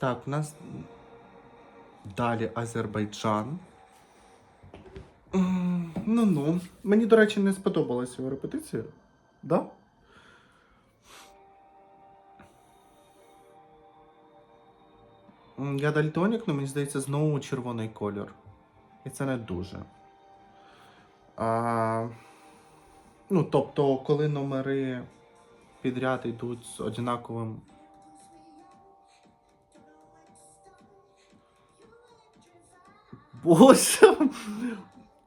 Так, у нас далі Азербайджан. Ну ну. Мені, до речі, не сподобалася його репетиція. Да? Я дальтонік, але мені здається, знову червоний кольор. І це не дуже. А, ну, тобто, коли номери підряд йдуть з однаковим. Боже!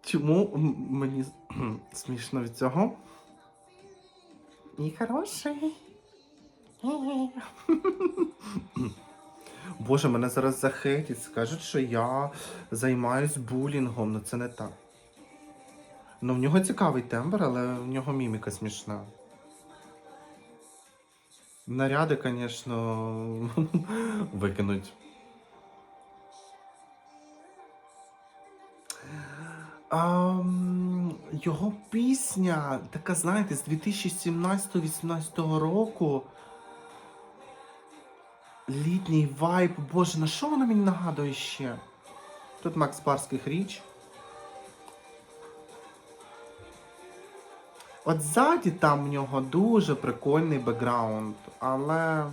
Чому мені смішно від цього? І хороший. Боже, мене зараз захейтять, скажуть, що я займаюсь булінгом, ну це не так. Ну, в нього цікавий тембр, але в нього міміка смішна. Наряди, звісно, викинуть. Ам, його пісня, така, знаєте, з 2017-18 року. Літній вайб. Боже, на що вона мені нагадує ще? Тут Макс Барських річ. От ззаді там в нього дуже прикольний бекграунд, але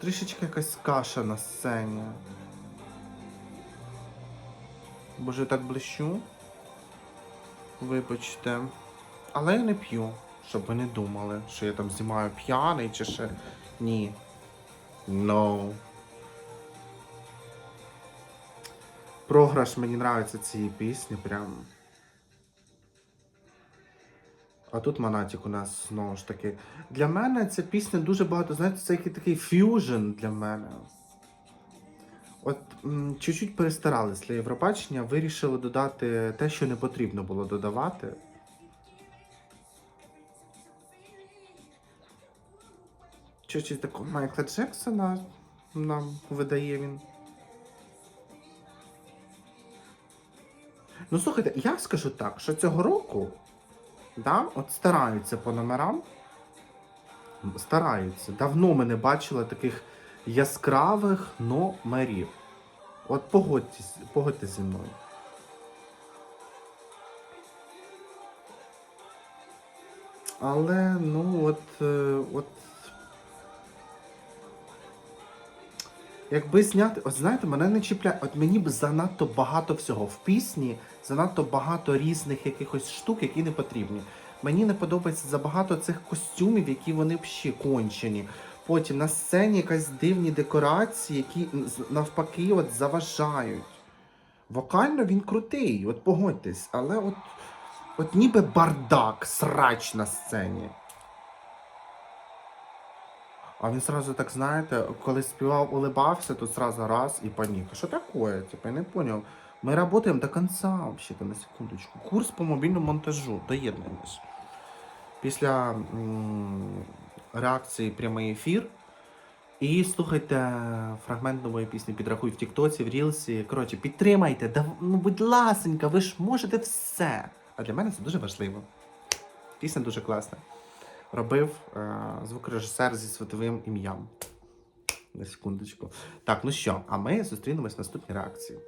трішечки якась каша на сцені. Боже, так блищу. Вибачте. Але я не п'ю, щоб ви не думали, що я там знімаю п'яний чи ще. Ні. No. Програш мені нравиться цієї пісні прям. А тут Монатік у нас знову ж таки. Для мене ця пісня дуже багато, знаєте, це який такий ф'южн для мене. От чуть-чуть перестарались для Євробачення, вирішили додати те, що не потрібно було додавати. Чуть-чуть такого Майкла Джексона нам видає він. Ну, слухайте, я скажу так, що цього року, да, от стараються по номерам. Стараються. Давно ми не бачили таких яскравих номерів. От погодьтесь, погодьтесь зі мною. Але, ну, от, е, от. Якби зняти, от знаєте, мене не чіпляє. От мені б занадто багато всього в пісні, занадто багато різних якихось штук, які не потрібні. Мені не подобається забагато цих костюмів, які вони ще кончені. Потім на сцені якась дивні декорації, які навпаки от заважають. Вокально він крутий, от погодьтесь, але от, от ніби бардак, срач на сцені. А він сразу так, знаєте, коли співав, улибався, то сразу раз і паніка. Що таке? Типа, я не поняв. Ми працюємо до кінця, взагалі, на секундочку. Курс по мобільному монтажу. Доєднуємось. Після м, реакції прямий ефір. І слухайте фрагмент нової пісні підрахуй в Тіктоці, в Рілсі. Коротше, підтримайте, да, ну будь ласенька, ви ж можете все. А для мене це дуже важливо. Пісня дуже класна. Робив е, звукорежисер зі світовим ім'ям. На секундочку. Так, ну що, а ми зустрінемось в наступній реакції.